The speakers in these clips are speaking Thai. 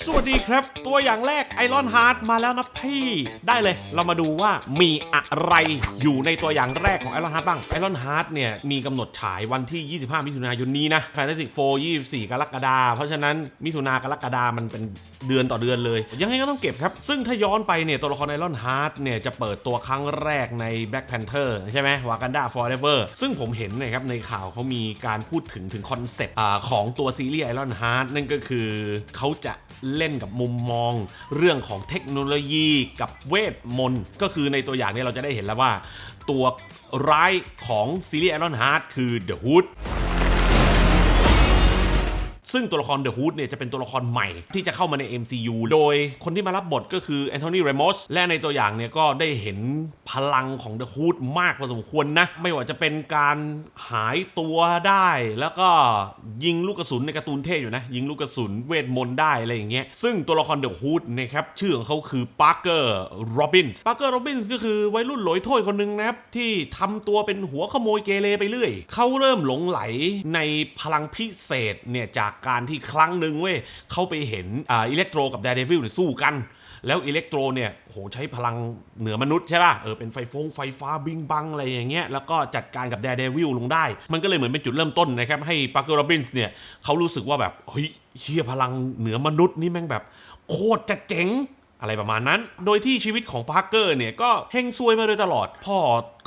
สวัสดีครับ ตัวอย่างแรกไอรอนฮาร์ดมาแล้วนะพี่ ได้เลย เรามาดูว่ามีอะไรอยู่ในตัวอย่างแรกของไอรอนฮาร์ดบ้างไอรอนฮาร์ดเนี่ย มีกำหนดฉายวันที่ 25 มิถุนายนนี้นะแฟนตาซีโฟ24 กรกฎาคมเพราะฉะนั้นมิถุนากรกฎามันเป็นเดือนต่อเดือนเลย ยังไงก็ต้องเก็บครับ ซึ่งถ้าย้อนไปเนี่ย ตัวละครไอรอนฮาร์ดเนี่ย จะเปิดตัวครั้งแรกใน Black Panther ใช่ไหมวากันดา Forever ซึ่งผมเห็นนะครับในข่าวเขามีการพูดถึงถึงคอนเซ็ปต์ของตัวซีรีส์ไอรอนฮาร์ดนั่นก็คือเขาจะเล่นกับมุมมอง เรื่องของเทคโนโลยีกับเวทมนต์ก็คือในตัวอย่างนี้เราจะได้เห็นแล้วว่า ตัวร้ายของซีรีส์ไอรอนฮาร์ดคือ The Hood ซึ่งตัวละครเดอะฮูดเนี่ยจะเป็นตัวละครใหม่ที่จะเข้ามาใน MCU โดยคนที่มารับบทก็คือแอนโทนีเรมอสและในตัวอย่างเนี่ยก็ได้เห็นพลังของเดอะฮูดมากพอสมควรนะ ไม่ว่าจะเป็นการหายตัวได้ แล้วก็ยิงลูกกระสุนในการ์ตูนเท่อยู่นะ ยิงลูกกระสุนเวทมนต์ได้อะไรอย่างเงี้ยซึ่งตัวละครเดอะฮูดนะครับชื่อของเขาคือปาร์เกอร์โรบินส์ปาร์เกอร์โรบินส์ก็คือวัยรุ่นหลอยถ้วยคนหนึ่งนะครับที่ทำตัวเป็นหัวขโมยเกเรไปเรื่อยเขาเริ่มหลงไหลในพลังพิเศษเนี่ยจากการที่ครั้งหนึ่งเว้ยเขาไปเห็นอ่าอิเล็กโทรกับแดร์เดวิลเนี่ยสู้กัน แล้วอิเล็กโทรเนี่ยโหใช้พลังเหนือมนุษย์ใช่ป่ะเออเป็นไฟฟงไฟฟ้าบิงบังอะไรอย่างเงี้ยแล้วก็จัดการกับแดร์เดวิลลงได้ มันก็เลยเหมือนเป็นจุดเริ่มต้นนะครับให้ปาร์เกอร์โรบินส์เนี่ยเขารู้สึกว่าแบบเฮ้ยเชี่ยพลังเหนือมนุษย์นี่แม่งแบบโคตรจะเจ๋ง อะไรประมาณนั้น โดยที่ชีวิตของพาร์เกอร์เนี่ยก็เฮงซวยมาโดยตลอด พ่อ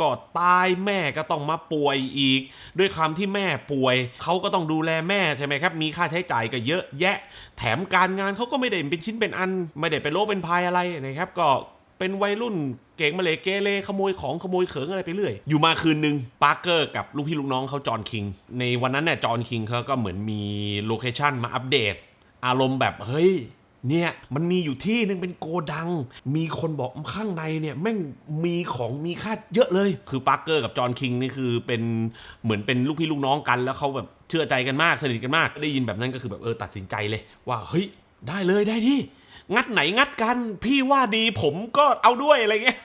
ก็ตายแม่ก็ต้องมาป่วยอีก ด้วยความที่แม่ป่วย เขาก็ต้องดูแลแม่ใช่ไหมครับ มีค่าใช้จ่ายก็เยอะแยะ แถมการงานเขาก็ไม่ได้เป็นชิ้นเป็นอัน ไม่ได้เป็นโลเป็นพายอะไรนะครับ ก็เป็นวัยรุ่นเก่งมาเลยเกเรขโมยของขโมยเขิงอะไรไปเรื่อย อยู่มาคืนหนึ่งปาร์เกอร์กับลูกพี่ลูกน้องเขาจอห์นคิง ในวันนั้นเนี่ยจอห์นคิงเขาก็เหมือนมีโลเคชั่นมาอัปเดต อารมณ์แบบเฮ้ย เนี่ยมันมีอยู่ที่หนึ่งเป็นโกดัง มีคนบอกข้างในเนี่ยแม่งมีของมีค่าเยอะเลย คือปาร์เกอร์กับจอห์นคิงนี่คือเป็นเหมือนเป็นลูกพี่ลูกน้องกัน แล้วเขาแบบเชื่อใจกันมากสนิทกันมาก ได้ยินแบบนั้นก็คือแบบเออตัดสินใจเลยว่าเฮ้ยได้เลยได้ที่ งัดไหนงัดกัน พี่ว่าดีผมก็เอาด้วยอะไรเงี้ย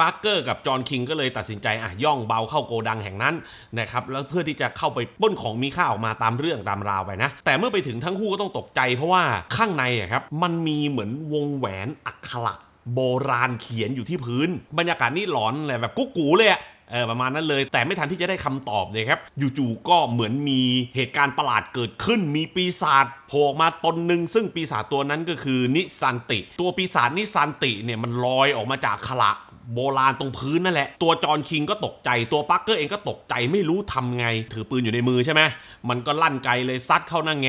ปาร์เกอร์กับจอห์นคิงก็เลยตัดสินใจอะย่องเบาเข้าโกดังแห่งนั้นนะครับแล้วเพื่อที่จะเข้าไปปล้นของมีค่าออกมาตามเรื่องตามราวไปนะ แต่เมื่อไปถึงทั้งคู่ก็ต้องตกใจ เพราะว่าข้างในอะครับมันมีเหมือนวงแหวนอักขระโบราณเขียนอยู่ที่พื้น บรรยากาศนี่หลอนเลยแบบกุ๊กกูเลยอะ เออประมาณนั้นเลย แต่ไม่ทันที่จะได้คำตอบเลยครับอยู่ๆก็เหมือนมีเหตุการณ์ประหลาดเกิดขึ้น มีปีศาจโผล่มาตนหนึ่งซึ่งปีศาจตัวนั้นก็คือนิสันติ ตัวปีศาจนิสันติเนี่ยมันลอยออกมาจากขละโบราณตรงพื้นนั่นแหละ ตัวจอห์นคิงก็ตกใจ ตัวปักเกอร์เองก็ตกใจไม่รู้ทำไง ถือปืนอยู่ในมือใช่ไหมมันก็ลั่นไกลเลยซัดเข้าหน้าแง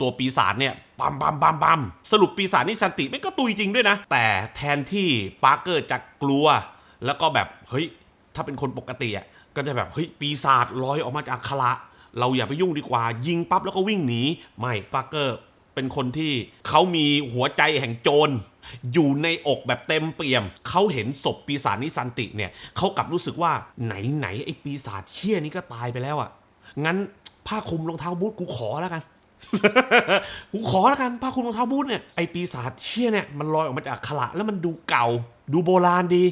ตัวปีศาจเนี่ยปั๊มปั๊มปั๊มปั๊มสรุปปีศาจนิสันติไม่ก็ตุยจริงด้วยนะ แต่แทนที่ปาร์เกอร์จะกลัว แล้วก็แบบ เฮ้ย ถ้าเป็นคนปกติอะก็จะแบบเฮ้ยปีศาจลอยออกมาจากคละเราอย่าไปยุ่งดีกว่า ยิงปั๊บแล้วก็วิ่งหนีไม่ปาร์เกอร์เป็นคนที่เขามีหัวใจแห่งโจร อยู่ในอกแบบเต็มเปี่ยม เขาเห็นศพปีศาจนิสันติเนี่ยเขากลับรู้สึกว่าไหนไหนๆไอ้ปีศาจเชี่ยนี้ก็ตายไปแล้วอะ งั้นผ้าคลุมรองเท้าบูทกูขอแล้วกันกูขอแล้วกันผ้าคลุมรองเท้าบูทเนี่ยไอ้ปีศาจเชี่ยเนี่ยมันลอยออกมาจากขละแล้วมันดูเก่าดูโบราณดี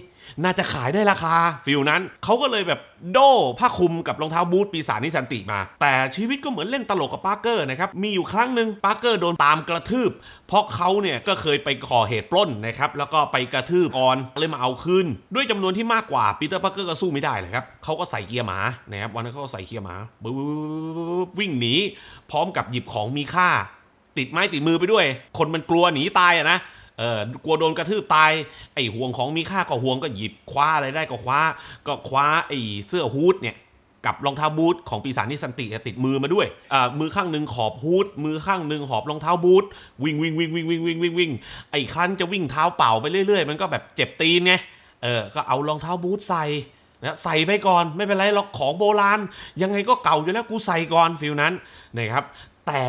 น่าจะขายได้ราคาฟิลนั้นเขาก็เลยแบบโดผ้าคลุมกับรองเท้าบูทปีศาจนิสันติมา แต่ชีวิตก็เหมือนเล่นตลกกับปาร์เกอร์นะครับ มีอยู่ครั้งหนึ่งปาร์เกอร์โดนตามกระทืบ เพราะเขาเนี่ยก็เคยไปก่อเหตุปล้นนะครับ แล้วก็ไปกระทืบก่อนเลยมาเอาคืน ด้วยจำนวนที่มากกว่าปีเตอร์ปาร์เกอร์ก็สู้ไม่ได้เลยครับเขาก็ใส่เกียร์หมานะครับวันนั้นเขาใส่เกียร์หมาบึ๊วิ่งหนีพร้อมกับหยิบของมีค่า ติดไม้ติดมือไปด้วย คนมันกลัวหนีตายอะนะ เออกลัวโดนกระทืบตาย ไอ้ห่วงของมีค่าก็ห่วงก็หยิบคว้าอะไรได้ก็คว้า ก็คว้าไอ้เสื้อฮูดเนี่ยกับรองเท้าบูทของปีศาจนิสันติติดมือมาด้วยอ่ามือข้างหนึ่งขอบฮูด มือข้างหนึ่งหอบรองเท้าบูท วิ่งวิ่งวิ่งวิ่งวิ่งวิ่งวิ่งวิ่งไอ้คันจะวิ่งเท้าเปล่าไปเรื่อยๆ มันก็แบบเจ็บตีนไง เออ ก็เอารองเท้าบูทใส่นะใส่ไปก่อนไม่เป็นไรหรอกของโบราณ ยังไงก็เก่าอยู่แล้วกูใส่ก่อนฟิลนั้นนะครับ แต่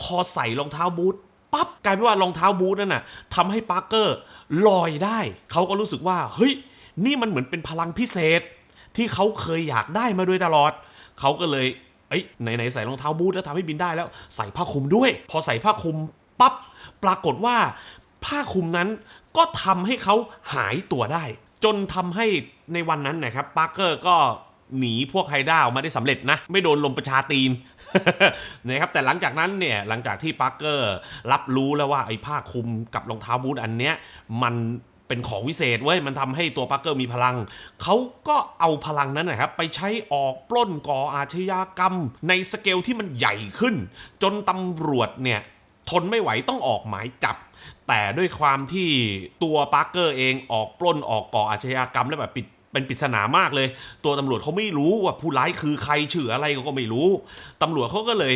พอใส่รองเท้าบูท ปั๊บกลายเป็นว่ารองเท้าบูทนั่นน่ะทำให้ปาร์เกอร์ลอยได้ เขาก็รู้สึกว่า เฮ้ย นี่มันเหมือนเป็นพลังพิเศษ ที่เขาเคยอยากได้มาโดยตลอด เขาก็เลยเอ้ยไหนๆใส่รองเท้าบูทแล้วทำให้บินได้แล้ว ใส่ผ้าคลุมด้วย พอใส่ผ้าคลุมปั๊บปรากฏว่าผ้าคลุมนั้นก็ทำให้เขาหายตัวได้ จนทำให้ในวันนั้นนะครับปาร์เกอร์ก็หนีพวกไฮด้าออกมาได้สำเร็จนะ ไม่โดนลมประชาตีน นะครับแต่หลังจากนั้นเนี่ยหลังจากที่ปาร์เกอร์รับรู้แล้วว่าไอ้ผ้าคลุมกับรองเท้าบูทอันเนี้ยมันเป็นของวิเศษเว้ยมันทำให้ตัวปาร์เกอร์มีพลัง เขาก็เอาพลังนั้นนะครับ ไปใช้ออกปล้นก่ออาชญากรรม ในสเกลที่มันใหญ่ขึ้น จนตำรวจเนี่ยทนไม่ไหวต้องออกหมายจับ แต่ด้วยความที่ตัวปาร์เกอร์เองออกปล้นออกก่ออาชญากรรมแล้วแบบปิด เป็นปริศนามากเลย ตัวตำรวจเขาไม่รู้ว่าผู้ร้ายคือใครชื่ออะไรเขาก็ไม่รู้ตำรวจเขาก็เลย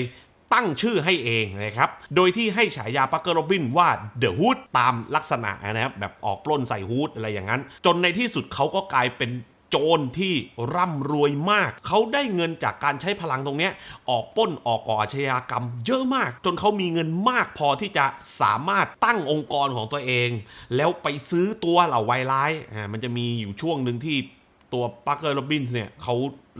ตั้งชื่อให้เองนะครับ โดยที่ให้ฉายาปักเกอร์โรบินว่าเดอะฮูดตามลักษณะนะครับแบบออกปล้นใส่ฮูดอะไรอย่างนั้น จนในที่สุดเขาก็กลายเป็น โจรที่ร่ำรวยมาก เขาได้เงินจากการใช้พลังตรงนี้ออกป้นออกก่ออาชญากรรม เยอะมาก จนเขามีเงินมากพอที่จะสามารถตั้งองค์กรของตัวเอง แล้วไปซื้อตัวเหล่าไวร้ายอ่ามันจะมีอยู่ช่วงหนึ่งที่ ตัวปาร์เกอร์โรบินส์เนี่ยเขา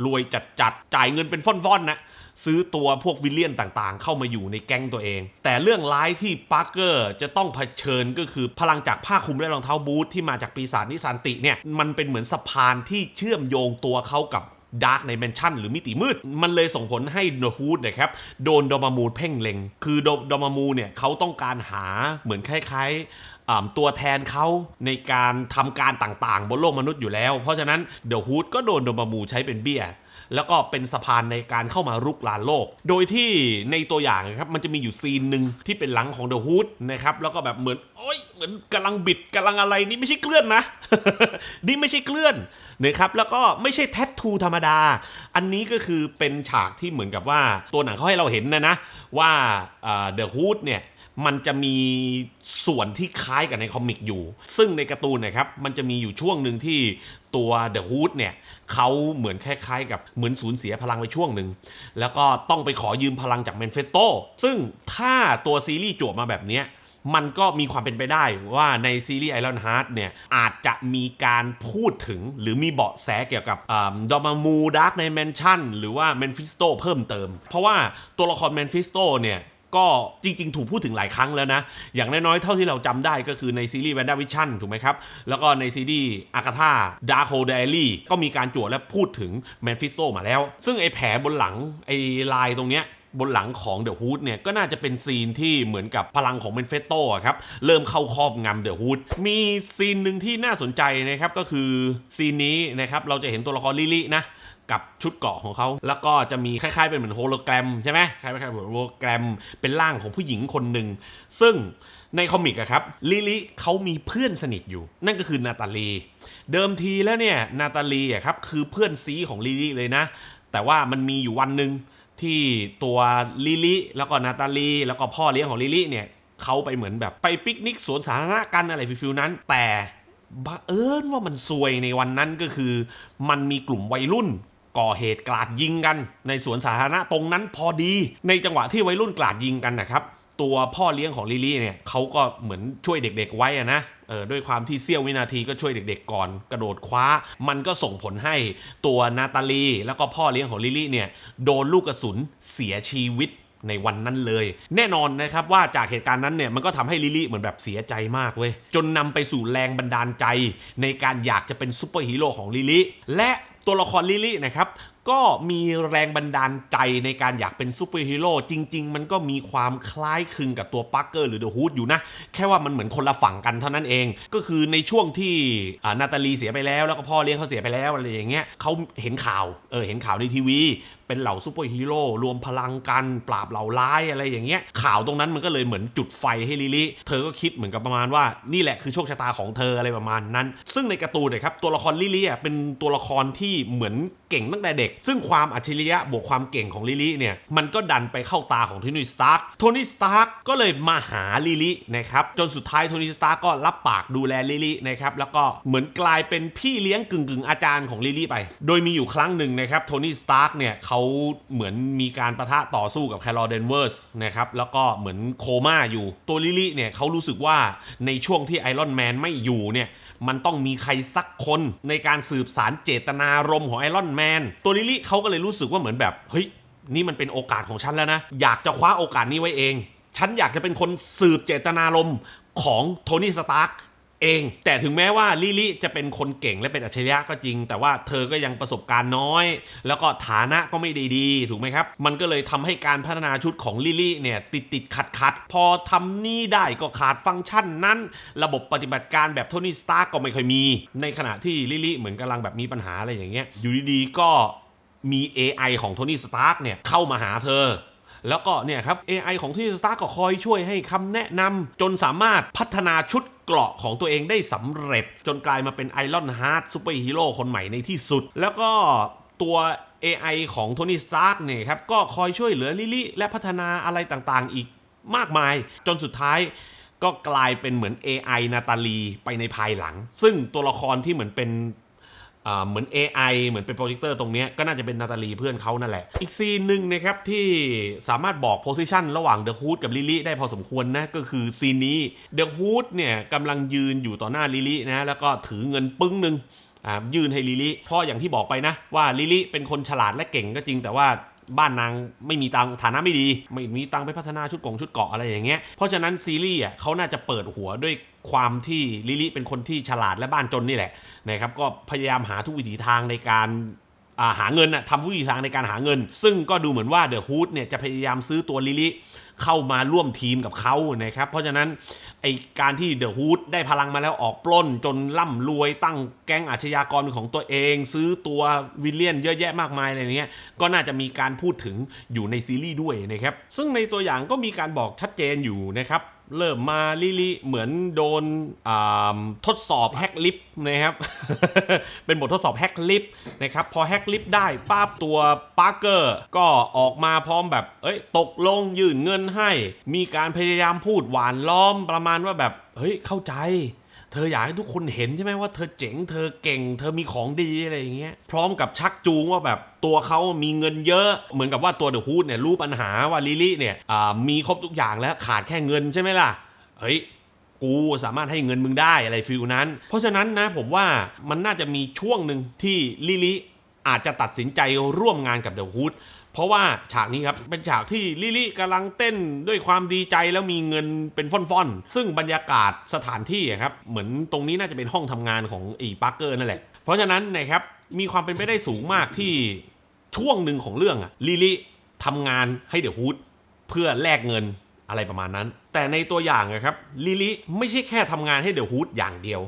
รวยจัดจัดจ่ายเงินเป็นฟ่อนๆนะ ซื้อตัวพวกวิลเลียนต่างๆ เข้ามาอยู่ในแก๊งตัวเอง แต่เรื่องร้ายที่ปาร์เกอร์จะต้องเผชิญก็คือพลังจากผ้าคลุมและรองเท้าบูทที่มาจากปีศาจนิสันติเนี่ยมันเป็นเหมือนสะพานที่เชื่อมโยงตัวเขากับดาร์กในแมนชั่นหรือมิติมืด มันเลยส่งผลให้โนฮูดนะครับโดนโดมามูเพ่งเล็ง คือโดโดมามูเนี่ยเขาต้องการหาเหมือนคล้ายๆอ่า ตัวแทนเขาในการทำการต่างๆ บนโลกมนุษย์อยู่แล้ว เพราะฉะนั้นเดอะฮูดก็โดนโดมามูใช้เป็นเบี้ยแล้วก็เป็นสะพานในการเข้ามารุกรานโลก โดยที่ในตัวอย่างนะครับมันจะมีอยู่ซีนหนึ่งที่เป็นหลังของเดอะฮูดนะครับแล้วก็แบบเหมือนโอ้ยเหมือนกำลังบิดกำลังอะไรนี่ไม่ใช่เกลื่อนนะ นี่ไม่ใช่เกลื่อนนะครับแล้วก็ไม่ใช่แทททูธรรมดา อันนี้ก็คือเป็นฉากที่เหมือนกับว่าตัวหนังเขาให้เราเห็นนะนะว่าเดอะฮูดเนี่ย มันจะมีส่วนที่คล้ายกับในคอมิกอยู่ ซึ่งในการ์ตูนนะครับ มันจะมีอยู่ช่วงหนึ่งที่ตัวเดอะฮูดเนี่ยเขาเหมือนคล้ายๆ กับเหมือนสูญเสียพลังไปช่วงหนึ่ง แล้วก็ต้องไปขอยืมพลังจากแมนเฟสโตซึ่งถ้าตัวซีรีส์จวบมาแบบนี้มันก็มีความเป็นไปได้ว่าในซีรีส์ไอรอนฮาร์ดเนี่ย อาจจะมีการพูดถึงหรือมีเบาะแสเกี่ยวกับดอมามูดาร์กในแมนชั่นหรือว่าแมนฟิสโตเพิ่มเติม เพราะว่าตัวละครแมนฟิสโตเนี่ย ก็จริง ๆ ถูกพูดถึงหลายครั้งแล้วนะ อย่างน้อยๆ เท่าที่เราจำได้ก็คือในซีรีส์แวนด้าวิชั่นถูกไหมครับ แล้วก็ในซีรีส์อากาธาดาร์โ d เดลี่ก็มีการจวดและพูดถึงแมนฟิสโตมาแล้ว ซึ่งไอ้แผลบนหลังไอ้ลายตรงเนี้ยบนหลังของเดอะฮูดเนี่ยก็น่าจะเป็นซีนที่เหมือนกับพลังของเมนเฟสโตอะครับ เริ่มเข้าครอบงำเดอะฮูดมีซีนหนึ่งที่น่าสนใจนะครับก็คือซีนนี้นะครับเราจะเห็นตัวละครลิลินะ กับชุดเกาะของเขา แล้วก็จะมีคล้ายๆเป็นเหมือนโฮโลแกรมใช่ไหมคล้ายๆเหมือนโฮโลแกรมเป็นร่างของผู้หญิงคนหนึ่ง ซึ่งในคอมิกอะครับลิลิเขามีเพื่อนสนิทอยู่ นั่นก็คือนาตาลี เดิมทีแล้วเนี่ยนาตาลีอะครับคือเพื่อนซีของลิลิเลยนะ แต่ว่ามันมีอยู่วันหนึ่งที่ตัวลิลิแล้วก็นาตาลี แล้วก็พ่อเลี้ยงของลิลิเนี่ยเขาไปเหมือนแบบไปปิกนิกสวนสาธารณะกันอะไรฟิลๆนั้น แต่บังเอิญว่ามันซวยในวันนั้นก็คือ มันมีกลุ่มวัยรุ่น ก่อเหตุกราดยิงกัน ในสวนสาธารณะตรงนั้นพอดี ในจังหวะที่วัยรุ่นกราดยิงกันนะครับตัวพ่อเลี้ยงของลิลี่เนี่ยเขาก็เหมือนช่วยเด็ก ๆ ไว้อะนะเออด้วยความที่เสี้ยววินาทีก็ช่วยเด็ก ๆ ก่อนกระโดดคว้า มันก็ส่งผลให้ตัวนาตาลี แล้วก็พ่อเลี้ยงของลิลี่เนี่ยโดนลูกกระสุนเสียชีวิตในวันนั้นเลย แน่นอนนะครับว่าจากเหตุการณ์นั้นเนี่ยมันก็ทำให้ลิลี่เหมือนแบบเสียใจมากเว้ยจนนำไปสู่แรงบันดาลใจ ในการอยากจะเป็นซูเปอร์ฮีโร่ของลิลี่และ ตัวละครลิลี่นะครับก็มีแรงบันดาลใจในการอยากเป็นซูเปอร์ฮีโร่จริง ๆ มันก็มีความคล้ายคลึงกับตัวปักเกอร์หรือเดอะฮูดอยู่นะ แค่ว่ามันเหมือนคนละฝั่งกันเท่านั้นเอง ก็คือในช่วงที่นาตาลีเสียไปแล้วแล้วก็พ่อเลี้ยงเขาเสียไปแล้วอะไรอย่างเงี้ยเขาเห็นข่าวเออเห็นข่าวในทีวี เป็นเหล่าซูเปอร์ฮีโร่รวมพลังกันปราบเหล่าร้ายอะไรอย่างเงี้ยข่าวตรงนั้นมันก็เลยเหมือนจุดไฟให้ลิลี่เธอก็คิดเหมือนกับประมาณว่านี่แหละคือโชคชะตาของเธออะไรประมาณนั้น ซึ่งในการ์ตูนเนยครับตัวละครลิลี่อะเป็นตัวละครที่เหมือนเก่งตั้งแต่เด็ก ซึ่งความอัจฉริยะบวกความเก่งของลิลี่เนี่ยมันก็ดันไปเข้าตาของโทนี่สตาร์กโทนี่สตาร์กก็เลยมาหาลิลี่นะครับจนสุดท้ายโทนี่สตาร์กก็รับปากดูแลลิลี่นะครับแล้วก็เหมือนกลายเป็นพี่เลี้ยงกึ่งกึ่งๆอาจารย์ของลิลี่ไป โดยมีอยู่ครั้งหนึ่งนะครับโทนี่สตาร์กเนี่ยเขาเหมือนมีการประทะต่อสู้กับแคลร์เดนเวอร์สนะครับแล้วก็เหมือนโคม่าอยู่ ตัวลิลี่เนี่ยเขารู้สึกว่าในช่วงที่ไอรอนแมนไม่อยู่เนี่ยมันต้องมีใครสักคนในการสืบสารเจตนารมณ์ของไอรอนแมนตัวลิลี่เขาก็เลยรู้สึกว่าเหมือนแบบเฮ้ยนี่มันเป็นโอกาสของฉันแล้วนะ อยากจะคว้าโอกาสนี้ไว้เอง ฉันอยากจะเป็นคนสืบเจตนารมณ์ของโทนี่สตาร์ก เอง แต่ถึงแม้ว่าลิลิจะเป็นคนเก่งและเป็นอัจฉริยะก็จริง แต่ว่าเธอก็ยังประสบการณ์น้อย แล้วก็ฐานะก็ไม่ได้ดีถูกไหมครับ มันก็เลยทำให้การพัฒนาชุดของลิลิเนี่ยติดติดขัดขัดพอทำนี่ได้ก็ขาดฟังก์ชันนั้น ระบบปฏิบัติการแบบโทนี่สตาร์ก็ไม่ค่อยมี ในขณะที่ลิลิเหมือนกำลังแบบมีปัญหาอะไรอย่างเงี้ยอยู่ดีๆก็มี AI ของโทนี่สตาร์กเนี่ยเข้ามาหาเธอ แล้วก็เนี่ยครับ AI ของที่สตาร์ก็คอยช่วยให้คำแนะนำจนสามารถพัฒนาชุดเกราะของตัวเองได้สำเร็จ จนกลายมาเป็นไอรอนฮาร์ดซูเปอร์ฮีโร่คนใหม่ในที่สุด แล้วก็ตัว AI ของโทนี่สตาร์กเนี่ยครับก็คอยช่วยเหลือลิลี่และพัฒนาอะไรต่างๆ อีกมากมาย จนสุดท้ายก็กลายเป็นเหมือน AI นาตาลีไปในภายหลัง ซึ่งตัวละครที่เหมือนเป็น เหมือน AI เหมือนเป็นโปรเจคเตอร์ตรงนี้ก็น่าจะเป็นนาตาลีเพื่อนเขานั่นแหละ อีกซีนหนึ่งนะครับที่สามารถบอกโพซิชันระหว่างเดอะฮูดกับลิลี่ได้พอสมควรนะ ก็คือซีนนี้เดอะฮูดเนี่ยกำลังยืนอยู่ต่อหน้าลิลี่นะแล้วก็ถือเงินปึ้งหนึ่งยื่นให้ลิลี่เพราะอย่างที่บอกไปนะว่าลิลี่เป็นคนฉลาดและเก่งก็จริงแต่ว่า บ้านนางไม่มีตังฐานะไม่ดี ไม่มีตังไปพัฒนาชุดกงชุดเกาะอะไรอย่างเงี้ยเพราะฉะนั้นซีรีส์อะเขาน่าจะเปิดหัวด้วยความที่ลิลี่เป็นคนที่ฉลาดและบ้านจนนี่แหละนะครับก็พยายามหาทุกวิถีทางในการ หาเงินน่ะทำวิถีทางในการหาเงิน ซึ่งก็ดูเหมือนว่าเดอะฮูดเนี่ยจะพยายามซื้อตัวลิลิเข้ามาร่วมทีมกับเขานะครับ เพราะฉะนั้นไอการที่เดอะฮูดได้พลังมาแล้วออกปล้น จนร่ำรวยตั้งแก๊งอาชญากรของตัวเอง ซื้อตัววิลเลียนเยอะแยะมากมายอะไรเนี้ยก็น่าจะมีการพูดถึงอยู่ในซีรีส์ด้วยนะครับ ซึ่งในตัวอย่างก็มีการบอกชัดเจนอยู่นะครับ เริ่มมาลิลิเหมือนโดนทดสอบแฮกลิฟต์นะครับ เป็นบททดสอบแฮกลิฟต์นะครับ พอแฮกลิฟต์ได้ป้าบตัวปาร์เกอร์ก็ออกมาพร้อมแบบ เอ้ย ตกลงยื่นเงินให้ มีการพยายามพูดหวานล้อมประมาณว่าแบบ เฮ้ย เข้าใจ เธออยากให้ทุกคนเห็นใช่ไหมว่าเธอเจ๋งเธอเก่ง เธอมีของดีอะไรอย่างเงี้ยพร้อมกับชักจูงว่าแบบตัวเขามีเงินเยอะ เหมือนกับว่าตัวเดอะฮูดเนี่ยรู้ปัญหาว่าลิลี่เนี่ยมีครบทุกอย่างแล้วขาดแค่เงินใช่ไหมล่ะเฮ้ยกูสามารถให้เงินมึงได้อะไรฟิลนั้น เพราะฉะนั้นนะผมว่ามันน่าจะมีช่วงหนึ่งที่ลิลิอาจจะตัดสินใจร่วมงานกับเดอะฮูด เพราะว่าฉากนี้ครับ เป็นฉากที่ลิลิกำลังเต้นด้วยความดีใจแล้วมีเงินเป็นฟ่อนๆ ซึ่งบรรยากาศสถานที่ครับ เหมือนตรงนี้น่าจะเป็นห้องทำงานของไอีปาร์เกอร์นั่นแหละ เพราะฉะนั้นนะครับ มีความเป็นไปได้สูงมากที่ช่วงหนึ่งของเรื่องอะลิลิทำงานให้เดอะฮูดเพื่อแลกเงินอะไรประมาณนั้น แต่ในตัวอย่างนะครับลิลิไม่ใช่แค่ทำงานให้เดอะฮูดอย่างเดียว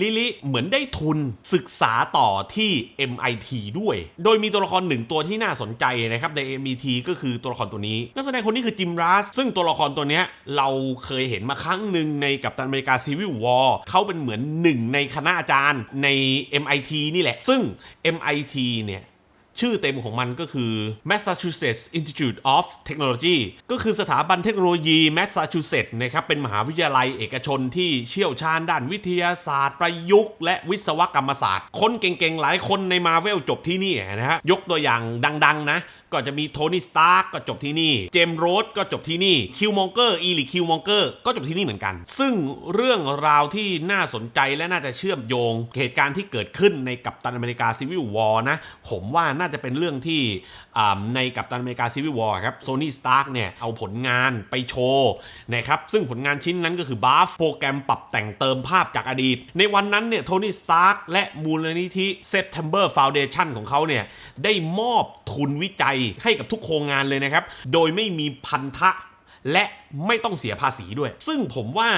ลิลิเหมือนได้ทุนศึกษาต่อที่ MIT ด้วย โดยมีตัวละครหนึ่งตัวที่น่าสนใจนะครับใน MIT ก็คือตัวละครตัวนี้นักแสดงคนนี้คือจิมรัสซึ่งตัวละครตัวนี้เราเคยเห็นมาครั้งหนึ่งในกัปตันอเมริกาซีวิลวอร์เขาเป็นเหมือนหนึ่งในคณะอาจารย์ใน MIT นี่แหละ ซึ่ง MIT เนี่ย ชื่อเต็มของมันก็คือ Massachusetts Institute of Technology ก็คือสถาบันเทคโนโลยี Massachusetts นะครับ เป็นมหาวิทยาลัยเอกชนที่เชี่ยวชาญด้านวิทยาศาสตร์ ประยุกต์ และวิศวกรรมศาสตร์ คนเก่งๆ หลายคนในมาเวลจบที่นี่นะฮะ ยกตัวอย่างดัง ๆ นะ ก็จะมีโทนี่สตาร์กก็จบที่นี่ เจมส์โรสก็จบที่นี่ คิวมองเกอร์ อีลิคิวมองเกอร์ ก็จบที่นี่เหมือนกัน ซึ่งเรื่องราวที่น่าสนใจและน่าจะเชื่อมโยง เหตุการณ์ที่เกิดขึ้นในกัปตันอเมริกาซีวิลวอร์นะ ผมว่าน่าจะเป็นเรื่องที่ในกัปตันอเมริกาซีวิลวอร์ครับ โซนี่สตาร์กเนี่ย เอาผลงานไปโชว์นะครับ ซึ่งผลงานชิ้นนั้นก็คือบาฟโปรแกรมปรับแต่งเติมภาพจากอดีต ในวันนั้นเนี่ย โทนี่สตาร์กและมูลนิธิ September Foundation ของเขาเนี่ย ได้มอบทุนวิจัยให้กับทุกโครงงานเลยนะครับ โดยไม่มีพันธะ และไม่ต้องเสียภาษีด้วย ซึ่งผมว่า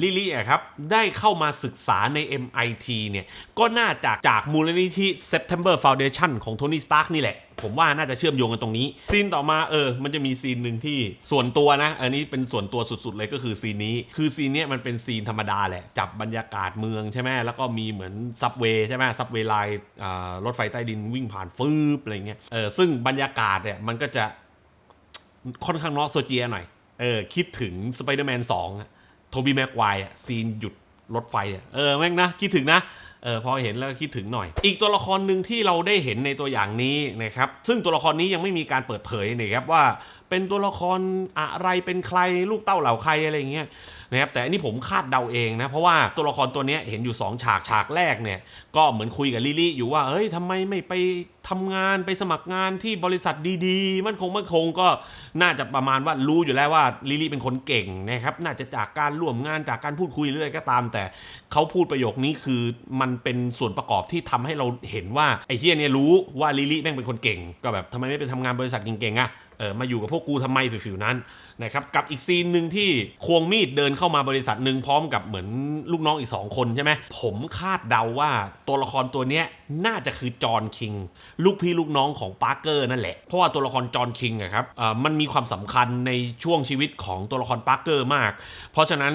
ลิลี่อะครับได้เข้ามาศึกษาใน MIT เนี่ยก็น่าจะจากมูลนิธิ September Foundation ของโทนี่สตาร์กนี่แหละ ผมว่าน่าจะเชื่อมโยงกันตรงนี้ ซีนต่อมาเออ มันจะมีซีนหนึ่งที่ส่วนตัวนะ อันนี้เป็นส่วนตัวสุดๆเลยก็คือซีนนี้ คือซีนเนี้ยมันเป็นซีนธรรมดาแหละ จับบรรยากาศเมืองใช่ไหมแล้วก็มีเหมือนซับเวย์ใช่ไหมซับเวย์ไลน์รถไฟใต้ดินวิ่งผ่านฟืบอะไรเงี้ยเออซึ่งบรรยากาศเนี่ยมันก็จะค่อนข้างนอกโซเจียหน่อย เออคิดถึงสไปเดอร์แมนสองโทบี้แม็กไวร์อะซีนหยุดรถไฟอะเออแม่งนะ คิดถึงนะเออพอเห็นแล้วคิดถึงหน่อย อีกตัวละครหนึ่งที่เราได้เห็นในตัวอย่างนี้นะครับ ซึ่งตัวละครนี้ยังไม่มีการเปิดเผยนะครับว่า เป็นตัวละครอะไรเป็นใครลูกเต้าเหล่าใครอะไรอย่างเงี้ย นะครับแต่อันนี้ผมคาดเดาเองนะ เพราะว่าตัวละครตัวนี้เห็นอยู่ 2 ฉากฉากแรกเนี่ย ก็เหมือนคุยกับลิลี่อยู่ว่าเฮ้ยทำไมไม่ไปทำงานไปสมัครงานที่บริษัทดีๆ มันคงมันคงก็น่าจะประมาณว่ารู้อยู่แล้วว่าลิลี่เป็นคนเก่งนะครับน่าจะจากการร่วมงานจากการพูดคุยหรืออะไรก็ตาม แต่เขาพูดประโยคนี้คือมันเป็นส่วนประกอบที่ทำให้เราเห็นว่าไอ้เฮียเนี่ยรู้ว่าลิลี่แม่งเป็นคนเก่ง ก็แบบทำไมไม่ไปทำงานบริษัทเก่งๆอะ ออมาอยู่กับพวกกูทำไมฟิวๆนั้นนะครับกับอีกซีนหนึ่งที่ควงมีดเดินเข้ามาบริษัทหนึ่งพร้อมกับเหมือนลูกน้องอีก 2 คนใช่ไหมผมคาดเดาว่าตัวละครตัวเนี้ยน่าจะคือจอห์นคิง ลูกพี่ลูกน้องของปาร์เกอร์นั่นแหละ เพราะว่าตัวละครจอห์นคิงอะครับเออมันมีความสำคัญในช่วงชีวิตของตัวละครปาร์เกอร์มาก เพราะฉะนั้น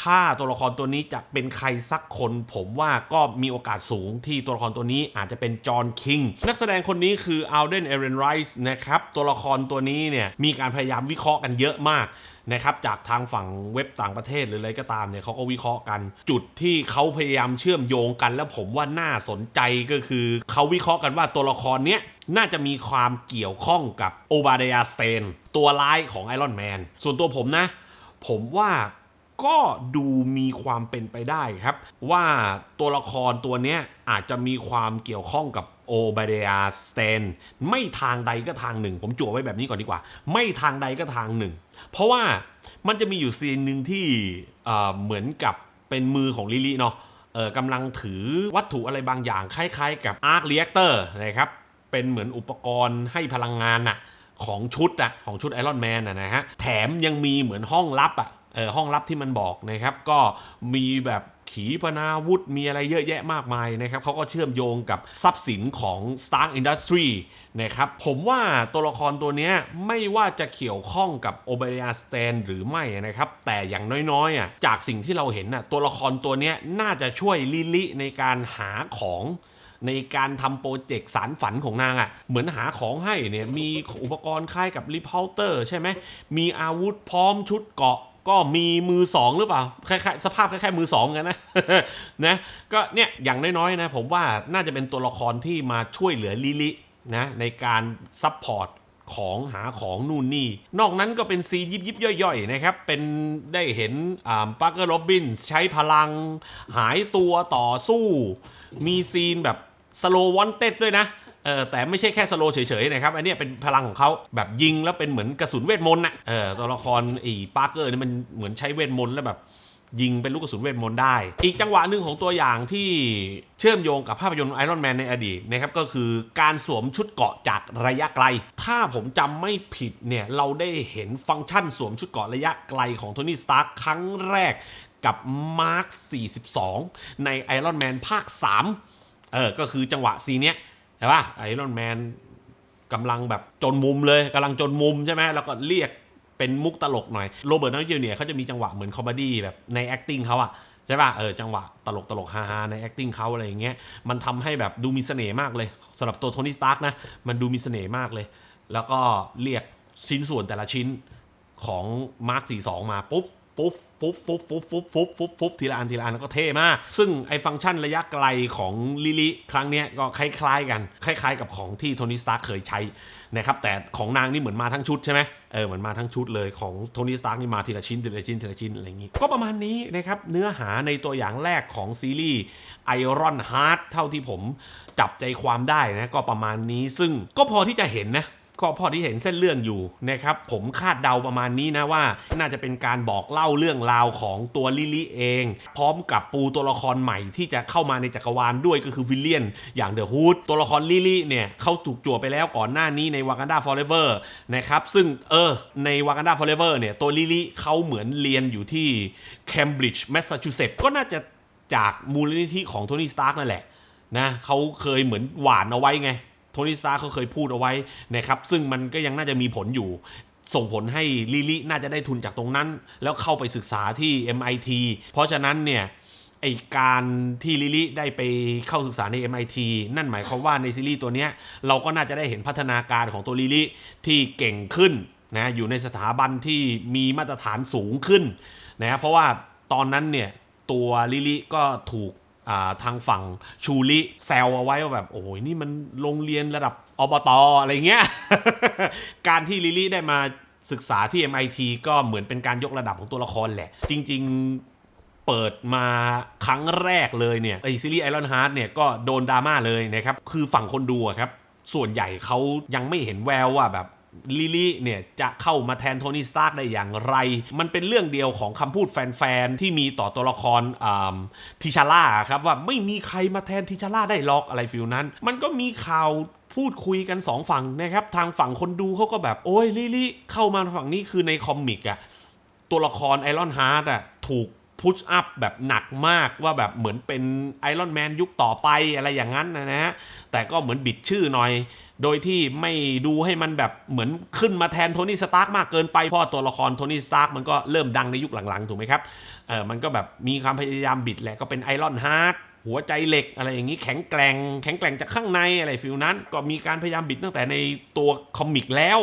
ถ้าตัวละครตัวนี้จะเป็นใครสักคน ผมว่าก็มีโอกาสสูงที่ตัวละครตัวนี้อาจจะเป็นจอห์นคิงนักแสดงคนนี้คืออัลเดนเอเรนไรส์นะครับ ตัวละครตัวนี้เนี่ยมีการพยายามวิเคราะห์กันเยอะมากนะครับจากทางฝั่งเว็บต่างประเทศหรืออะไรก็ตามเนี่ยเขาก็วิเคราะห์กัน จุดที่เขาพยายามเชื่อมโยงกัน แล้วผมว่าน่าสนใจก็คือเขาวิเคราะห์กันว่าตัวละครเนี้ยน่าจะมีความเกี่ยวข้องกับโอบาเดียสเตนตัวร้ายของไอรอนแมนส่วนตัวผมนะ ผมว่า ก็ดูมีความเป็นไปได้ครับ ว่าตัวละครตัวเนี้ยอาจจะมีความเกี่ยวข้องกับโอบาเดียสเตนไม่ทางใดก็ทางหนึ่ง ผมจั่วไว้แบบนี้ก่อนดีกว่า ไม่ทางใดก็ทางหนึ่ง เพราะว่ามันจะมีอยู่ซีนหนึ่งที่เหมือนกับเป็นมือของลิลี่เนาะกำลังถือวัตถุอะไรบางอย่างคล้ายๆ กับอาร์คเรียกเตอร์นะครับเป็นเหมือนอุปกรณ์ให้พลังงานอะของชุดอะของชุดไอรอนแมนอะนะฮะแถมยังมีเหมือนห้องลับอะ ห้องลับที่มันบอกนะครับ ก็มีแบบขีปนาวุธมีอะไรเยอะแยะมากมายนะครับเขาก็เชื่อมโยงกับทรัพย์สินของ Stark Industry นะครับผมว่าตัวละครตัวนี้ไม่ว่าจะเกี่ยวข้องกับโอเบ i ย s ส a n หรือไม่นะครับ แต่อย่างน้อยๆอะจากสิ่งที่เราเห็นน่ะตัวละครตัวนี้น่าจะช่วยลิลิในการหาของในการทำโปรเจกต์สารฝันของนางอะ่ะ เหมือนหาของให้เนี่ย มีอุปกรณ์คล้ายกับรีพ o เตอร์ใช่ไหม มีอาวุธพร้อมชุดเกาะ ก็มีมือสองหรือเปล่าคล้ายๆสภาพคล้ายๆมือสองกันนะนะก็เนี่ยอย่างน้อยๆนะผมว่าน่าจะเป็นตัวละครที่มาช่วยเหลือลิลินะในการซัพพอร์ตของหาของนู่นนี่ นอกนั้นก็เป็นซีนยิบยิบย่อยๆนะครับ เป็นได้เห็นอ่าปาร์เกอร์โรบินใช้พลัง หายตัวต่อสู้ มีซีนแบบสโลวอนเต็ดด้วยนะ เออแต่ไม่ใช่แค่สโลเฉยๆนะครับอันนี้เป็นพลังของเขาแบบยิงแล้วเป็นเหมือนกระสุนเวทมนต์นะเออตัวละครไอ้ปาร์เกอร์นี่มันเหมือนใช้เวทมนต์แล้วแบบยิงเป็นลูกกระสุนเวทมนต์ได้ อีกจังหวะหนึ่งของตัวอย่างที่เชื่อมโยงกับภาพยนตร์ไอรอนแมนในอดีตนะครับก็คือการสวมชุดเกาะจากระยะไกล ถ้าผมจำไม่ผิดเนี่ย เราได้เห็นฟังก์ชันสวมชุดเกาะระยะไกลของโทนี่สตาร์ครั้งแรกกับมาร์ค42 ในไอรอนแมนภาค 3 เออ ก็คือจังหวะซีเนี้ย ช่ป่ะไอรอนแมนกำลังแบบจนมุมเลยกำลังจนมุมใช่ไหมแล้วก็เรียกเป็นมุกตลกหน่อยโรเบิร์ตนอตเจเนียเขาจะมีจังหวะเหมือนคอมเมดี้แบบใน acting เขาอะใช่ป่ะเออจังหวะตลกตลกฮาๆใน acting เขาอะไรอย่างเงี้ยมันทำให้แบบดูมีเสน่ห์มากเลยสำหรับตัวโทนี่สตาร์กนะมันดูมีเสน่ห์มากเลย แล้วก็เรียกชิ้นส่วนแต่ละชิ้นของมาร์ค42มาปุ๊บปุ๊บ ปุ๊บปุ๊บปุ๊บปุ๊บปุ๊บปุ๊บปุ๊บทีละอันทีละอันก็เท่มาก ซึ่งไอฟังก์ชันระยะไกลของลิลิครั้งนี้ก็คล้ายๆกัน คล้ายๆ กับของที่โทนี่สตาร์เคยใช้นะครับแต่ของนางนี่เหมือนมาทั้งชุดใช่ไหมเออเหมือนมาทั้งชุดเลยของโทนี่สตาร์นี่มาทีละชิ้นทีละชิ้นทีละชิ้นอะไรอย่างงี้ ก็ประมาณนี้นะครับเนื้อหาในตัวอย่างแรกของซีรีส์ไอรอนฮาร์ดเท่าที่ผมจับใจความได้นะก็ประมาณนี้ซึ่งก็พอที่จะเห็นนะ ก็พอที่เห็นเส้นเรื่องอยู่นะครับผมคาดเดาประมาณนี้นะว่า น่าจะเป็นการบอกเล่าเรื่องราวของตัวลิลี่เอง พร้อมกับปูตัวละครใหม่ที่จะเข้ามาในจักรวาลด้วยก็คือวิลเลียน อย่างเดอะฮูดตัวละครลิลี่เนี่ยเขาถูกจั่วไปแล้วก่อนหน้านี้ในวากันดาฟอร์เรเวอร์นะครับซึ่งเออในวากันดาฟอร์เรเวอร์เนี่ยตัวลิลี่เขาเหมือนเรียนอยู่ที่เคมบริดจ์แมสซาชูเซตส์ก็น่าจะจากมูลนิธิของโทนี่สตาร์กนั่นแหละนะเขาเคยเหมือนหวานเอาไว้ไง โทนี่สตาเขาเคยพูดเอาไว้นะครับซึ่งมันก็ยังน่าจะมีผลอยู่ ส่งผลให้ลิลิน่าจะได้ทุนจากตรงนั้น แล้วเข้าไปศึกษาที่ MIT เพราะฉะนั้นเนี่ยไอการที่ลิลิได้ไปเข้าศึกษาใน MIT นั่นหมายความว่าในซีรีส์ตัวเนี้ยเราก็น่าจะได้เห็นพัฒนาการของตัวลิลิที่เก่งขึ้นนะอยู่ในสถาบันที่มีมาตรฐานสูงขึ้นนะเพราะว่าตอนนั้นเนี่ยตัวลิลิก็ถูก ทางฝั่งชูริแซวเอาไว้ว่าแบบโอ้ยนี่มันโรงเรียนระดับอบตอะไรเงี้ย การที่ลิลี่ได้มาศึกษาที่ MIT ก็เหมือนเป็นการยกระดับของตัวละครแหละ จริง ๆ เปิดมาครั้งแรกเลยเนี่ยไอซีรีส์ไอรอนฮาร์ดเนี่ยก็โดนดราม่าเลยนะครับ คือฝั่งคนดูครับ ส่วนใหญ่เขายังไม่เห็นแววว่าแบบ ลิลี่เนี่ยจะเข้ามาแทนโทนี่สตาร์กได้อย่างไร มันเป็นเรื่องเดียวของคำพูดแฟนๆ ที่มีต่อตัวละครทิชาร่าครับว่าไม่มีใครมาแทนทิชาร่าได้หรอกอะไรฟิลนั้น มันก็มีข่าวพูดคุยกันสองฝั่งนะครับ ทางฝั่งคนดูเขาก็แบบโอ้ยลิลี่เข้ามาฝั่งนี้คือในคอมิกอะตัวละครไอรอนฮาร์ดอะถูก พุชอัพแบบหนักมากว่าแบบเหมือนเป็นไอรอนแมนยุคต่อไปอะไรอย่างนั้นนะนะฮะแต่ก็เหมือนบิดชื่อหน่อย โดยที่ไม่ดูให้มันแบบเหมือนขึ้นมาแทนโทนี่สตาร์กมากเกินไปเพราะตัวละครโทนี่สตาร์กมันก็เริ่มดังในยุคหลังๆ ถูกไหมครับเออมันก็แบบมีความพยายามบิดแหละก็เป็นไอรอนฮาร์ดหัวใจเหล็กอะไรอย่างนี้แข็งแกร่งแข็งแกร่งจากข้างในอะไรฟิลนั้น ก็มีการพยายามบิดตั้งแต่ในตัวคอมิกแล้ว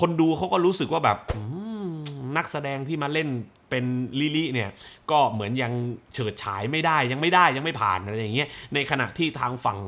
คนดูเขาก็รู้สึกว่าแบบ นักแสดงที่มาเล่นเป็นลิลี่เนี่ยก็เหมือนยังเฉิดฉายไม่ได้ยังไม่ได้ยังไม่ผ่านอะไรอย่างเงี้ยในขณะที่ทางฝั่ง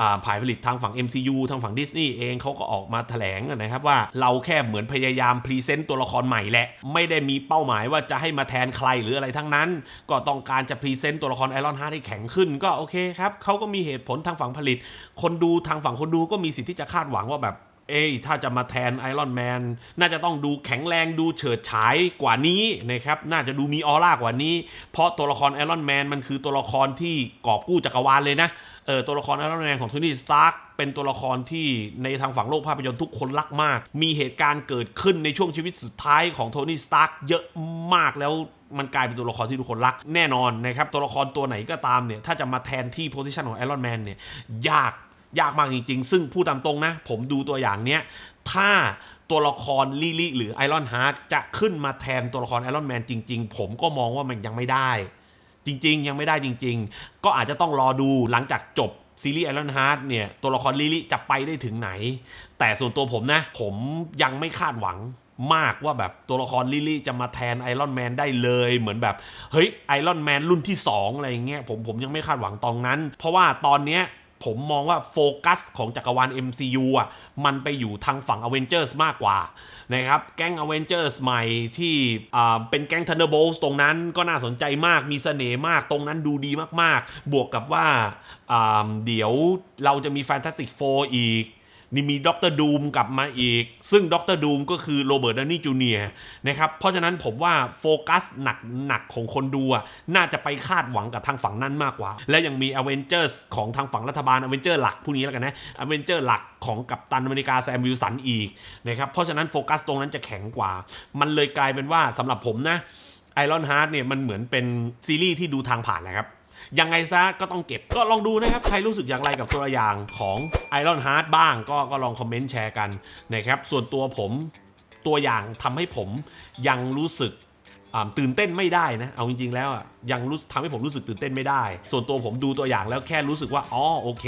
อ่ายผลิตทางฝั่ง MCU ทางฝั่งดิสนีย์เองเขาก็ออกมาแถลงนะครับว่าเราแค่เหมือนพยายามพรีเซนต์ตัวละครใหม่แหละ ไม่ได้มีเป้าหมายว่าจะให้มาแทนใครหรืออะไรทั้งนั้น ก็ต้องการจะพรีเซนต์ตัวละครไอรอนฮาร์ดให้แข็งขึ้น ก็โอเคครับเขาก็มีเหตุผลทางฝั่งผลิต คนดูทางฝั่งคนดูก็มีสิทธิ์ที่จะคาดหวังว่าแบบ เอ้ยถ้าจะมาแทนไอรอนแมนน่าจะต้องดูแข็งแรงดูเฉิดฉายกว่านี้นะครับ น่าจะดูมีออร่ากว่านี้ เพราะตัวละครไอรอนแมนมันคือตัวละครที่กอบกู้จักรวาลเลยนะเออตัวละครไอรอนแมนของโทนี่สตาร์กเป็นตัวละครที่ในทางฝั่งโลกภาพยนตร์ทุกคนรักมาก มีเหตุการณ์เกิดขึ้นในช่วงชีวิตสุดท้ายของโทนี่สตาร์กเยอะมากแล้วมันกลายเป็นตัวละครที่ทุกคนรักแน่นอนนะครับ ตัวละครตัวไหนก็ตามเนี่ย ถ้าจะมาแทนที่โพสิชันของไอรอนแมนเนี่ย ยาก ยากมากจริง ๆ ซึ่งพูดตามตรงนะ ผมดูตัวอย่างเนี้ย ถ้าตัวละครลิลี่หรือไอรอนฮาร์ดจะขึ้นมาแทนตัวละครไอรอนแมนจริง ๆ ผมก็มองว่ามันยังไม่ได้ จริง ๆ ยังไม่ได้จริง ๆ ก็อาจจะต้องรอดูหลังจากจบซีรีส์ไอรอนฮาร์ดเนี่ย ตัวละครลิลี่จะไปได้ถึงไหน แต่ส่วนตัวผมนะ ผมยังไม่คาดหวังมากว่าแบบตัวละครลิลี่จะมาแทนไอรอนแมนได้เลยเหมือนแบบเฮ้ยไอรอนแมนรุ่นที่ 2 อะไรอย่างเงี้ยผมผมยังไม่คาดหวังตอนนั้น เพราะว่าตอนเนี้ย ผมมองว่าโฟกัสของจักรวาล MCU อะมันไปอยู่ทางฝั่ง Avengers มากกว่านะครับแก๊ง Avengers ใหม่ที่อ่าเป็นแก๊ง Thunderbolts ตรงนั้นก็น่าสนใจมากมีเสน่ห์มากตรงนั้นดูดีมากๆ บวกกับว่าอ่าเดี๋ยวเราจะมี Fantastic Four อีก นี่มีด็อกเตอร์ดูมกลับมาอีก ซึ่งด็อกเตอร์ดูมก็คือโรเบิร์ตดานี่จูเนียร์นะครับ เพราะฉะนั้นผมว่าโฟกัสหนักหนักของคนดูน่าจะไปคาดหวังกับทางฝั่งนั้นมากกว่า และยังมีอเวนเจอร์สของทางฝั่งรัฐบาลอเวนเจอร์หลักผู้นี้แล้วกันนะอเวนเจอร์หลักของกัปตันอเมริกาแซมวิลสันอีกนะครับ เพราะฉะนั้นโฟกัสตรงนั้นจะแข็งกว่า มันเลยกลายเป็นว่าสำหรับผมนะไอรอนฮาร์ดเนี่ยมันเหมือนเป็นซีรีส์ที่ดูทางผ่านแหละครับ ยังไงซะก็ต้องเก็บ ก็ลองดูนะครับ ใครรู้สึกอย่างไรกับตัวอย่างของ Iron Heart บ้าง ก็ก็ลองคอมเมนต์แชร์กันนะครับ ส่วนตัวผมตัวอย่างทำให้ผมยังรู้สึก ตื่นเต้นไม่ได้นะ เอาจริงๆแล้วอะยังรู้ทำให้ผมรู้สึกตื่นเต้นไม่ได้ ส่วนตัวผมดูตัวอย่างแล้วแค่รู้สึกว่าอ๋อโอเค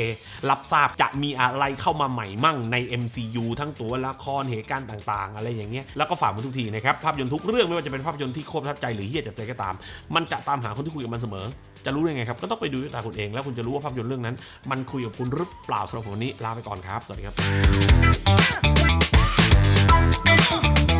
รับทราบจะมีอะไรเข้ามาใหม่มั่งใน MCU ทั้งตัวละครเหตุการณ์ต่างๆ อะไรอย่างเงี้ยแล้วก็ฝากมาทุกทีนะครับภาพยนตร์ทุกเรื่องไม่ว่าจะเป็นภาพยนตร์ที่โคตรประทับใจหรือเฮี้ยจับใจก็ตาม มันจะตามหาคนที่คุยกับมันเสมอ จะรู้ได้ไงครับก็ต้องไปดูด้วยตาคุณเอง แล้วคุณจะรู้ว่าภาพยนตร์เรื่องนั้น มันคุยกับคุณหรือเปล่าสำหรับวันนี้ลาไปก่อนครับสวัสดีครับ